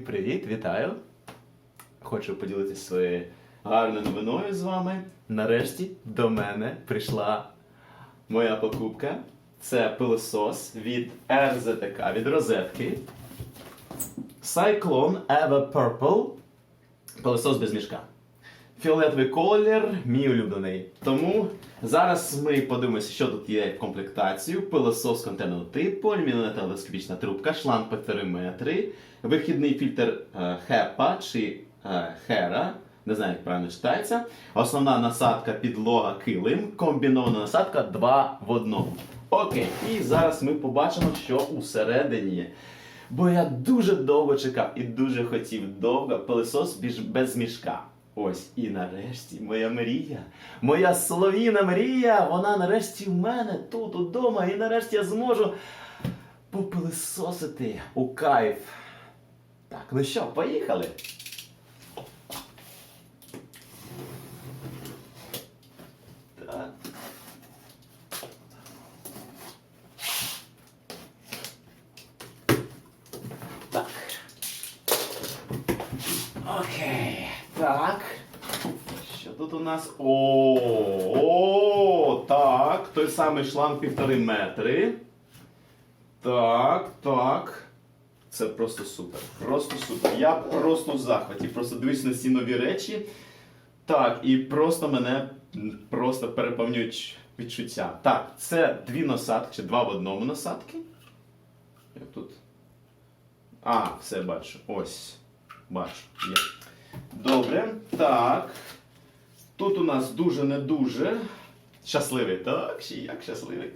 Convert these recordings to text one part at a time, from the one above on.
Привіт, вітаю! Хочу поділитися своєю гарною новиною з вами. Нарешті до мене прийшла моя покупка. Це пилосос від RZTK, від розетки. Cyclone Eva Purple. Пилосос без мішка. Фіолетовий колір, мій улюблений. Тому зараз ми подивимося, що тут є в комплектацію. Пилосос контейнерного типу, телескопічна трубка, шланг 1,5 метри, вихідний фільтр е, HEPA чи е, HERA, не знаю, як правильно читається. Основна насадка підлога килим, комбінована насадка 2 в одному. Окей, і зараз ми побачимо, що усередині. Бо я дуже довго чекав і дуже хотів довго пилосос без мішка. Ось і нарешті моя мрія, моя солов'їна мрія, вона нарешті в мене тут удома, і нарешті я зможу попилисосити у кайф. Так, ну що, поїхали? Так. Так. Окей. Так. Що тут у нас? О, так. Той самий шланг півтори метри. Так, так. Це просто супер. Просто супер. Я просто в захваті. Просто дивлюсь на ці нові речі. Так, і просто мене просто переповнюють відчуття. Так, це дві насадки, чи два в одному насадки. Як тут? А, все бачу. Ось. Бачу. Є. Добре. Так. Тут у нас дуже не дуже. Щасливий, так? Як щасливий.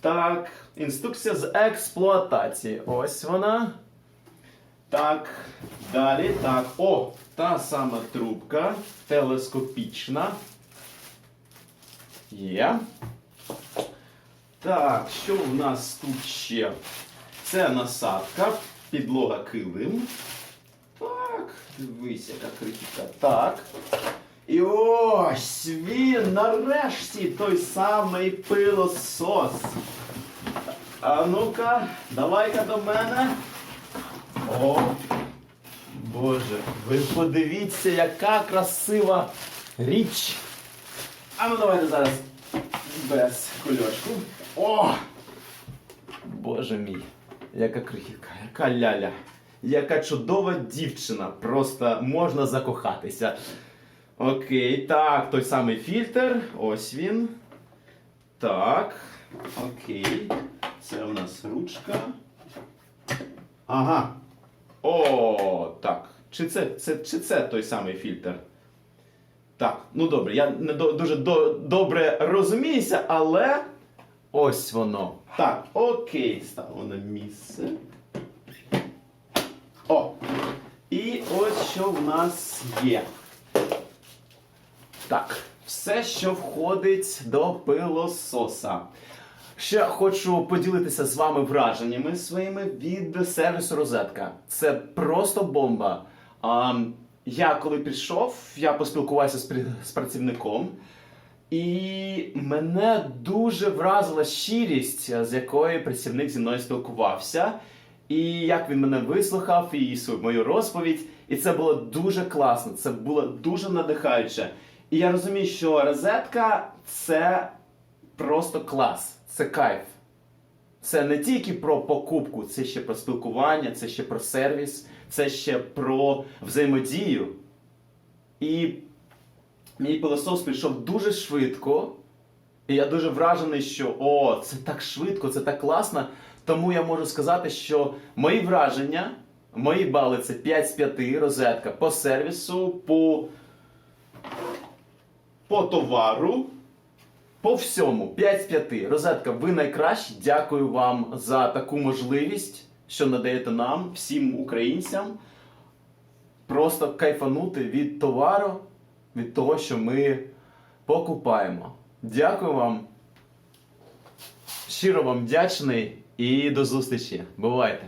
Так. Інструкція з експлуатації. Ось вона. Так. Далі. Так. О! Та сама трубка. Телескопічна. Є. Так, що в нас тут ще? Це насадка, підлога килим. Так, дивись, яка крихітка. Так. І ось він нарешті той самий пилосос. А ну-ка, давай-ка до мене. О, Боже, ви подивіться, яка красива річ. А ну давайте зараз без кульочку. О! Боже мій, яка крихітка, яка ляля, яка чудова дівчина. Просто можна закохатися. Окей, так, той самий фільтр. Ось він. Так. Окей. Це у нас ручка. Ага. О, так. Чи це, це, чи це той самий фільтр? Так, ну добре, я не до, дуже до, добре розуміюся, але ось воно. Так, окей, ставимо на місце. О! І ось що в нас є. Так, все, що входить до пилососа. Ще хочу поділитися з вами враженнями своїми від сервісу Розетка. Це просто бомба. А, я коли прийшов, я поспілкувався з, з працівником, і мене дуже вразила щирість, з якою працівник зі мною спілкувався, і як він мене вислухав, і мою розповідь. І це було дуже класно, це було дуже надихаюче. І я розумію, що розетка це просто клас, це кайф. Це не тільки про покупку, це ще про спілкування, це ще про сервіс, це ще про взаємодію. І мій пилосос прийшов дуже швидко. І я дуже вражений, що о, це так швидко, це так класно. Тому я можу сказати, що мої враження, мої бали це 5 з 5 розетка по сервісу, по, по товару. По всьому 5 з 5. Розетка, ви найкращі. Дякую вам за таку можливість, що надаєте нам, всім українцям, просто кайфанути від товару, від того, що ми покупаємо. Дякую вам. Щиро вам вдячний і до зустрічі. Бувайте!